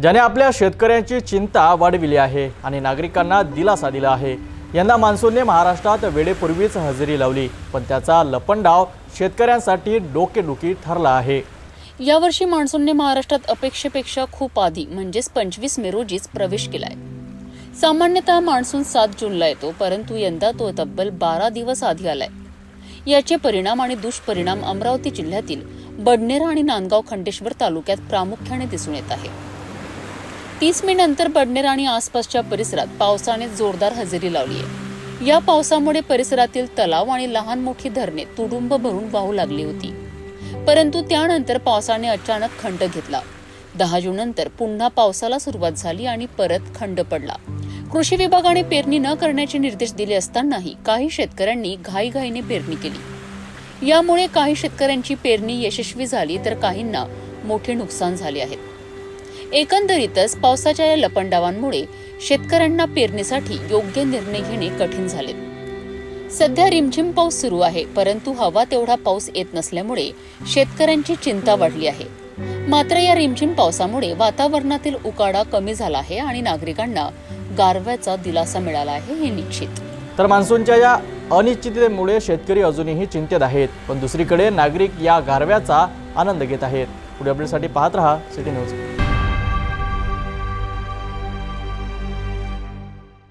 ज्याने आपल्या शेतकऱ्यांची चिंता वाढविली आहे आणि नागरिकांना दिलासा दिला आहे. यंदा मान्सूनने महाराष्ट्रात वेळेपूर्वीच हजेरी लावली पण त्याचा लपंडाव शेतकऱ्यांसाठी डोकेदुखी ठरला आहे. यावर्षी मान्सूनने महाराष्ट्रात अपेक्षेपेक्षा खूप आधी म्हणजेच पंचवीस मे रोजीच प्रवेश केलाय. सामान्यतः मान्सून सात जूनला येतो परंतु यंदा तो तब्बल बारा दिवस आधी आलाय. याचे परिणाम आणि दुष्परिणाम अमरावती जिल्ह्यातील बडनेरा आणि नांदगाव खंडेश्वर तालुक्यात प्रामुख्याने दिसून येत आहे. तीस मे नंतर आणि आसपासच्या परिसरात पावसाने जोरदार हजेरी लावली आहे. या पावसामुळे परिसरातील तलाव आणि लहान मोठी धरणे तुडुंब भरून वाहू लागली होती. परंतु त्यानंतर पावसाने अचानक खंड घेतला. दहा जून नंतर पुन्हा पावसाला सुरुवात झाली आणि परत खंड पडला. कृषी विभागाने पेरणी न करण्याचे निर्देश दिले असतानाही काही शेतकऱ्यांनी घाईघाईने पेरणी केली. यामुळे काही शेतकऱ्यांची पेरणी यशस्वी झाली तर काहींना मोठे नुकसान झाले आहेत एकंदरीतच पावसाच्या या लपंडावांमुळे शेतकऱ्यांना पेरणीसाठी योग्य निर्णय घेणे कठीण झाले. सध्या रिमझिम पाऊस सुरू आहे परंतु हवा तेवढा पाऊस येत नसल्यामुळे शेतकऱ्यांची चिंता वाढली आहे. मात्र या रिमझिम पावसामुळे वातावरणातील उकाडा कमी झाला आहे आणि नागरिकांना गारव्याचा दिलासा मिळाला आहे हे निश्चित. तर मान्सूनच्या या अनिश्चिततेमुळे शेतकरी अजूनही चिंतेत आहेत पण दुसरीकडे नागरिक या गारव्याचा आनंद घेत आहेत. पुढे अपडेटसाठी पाहत रहा सिटी न्यूज.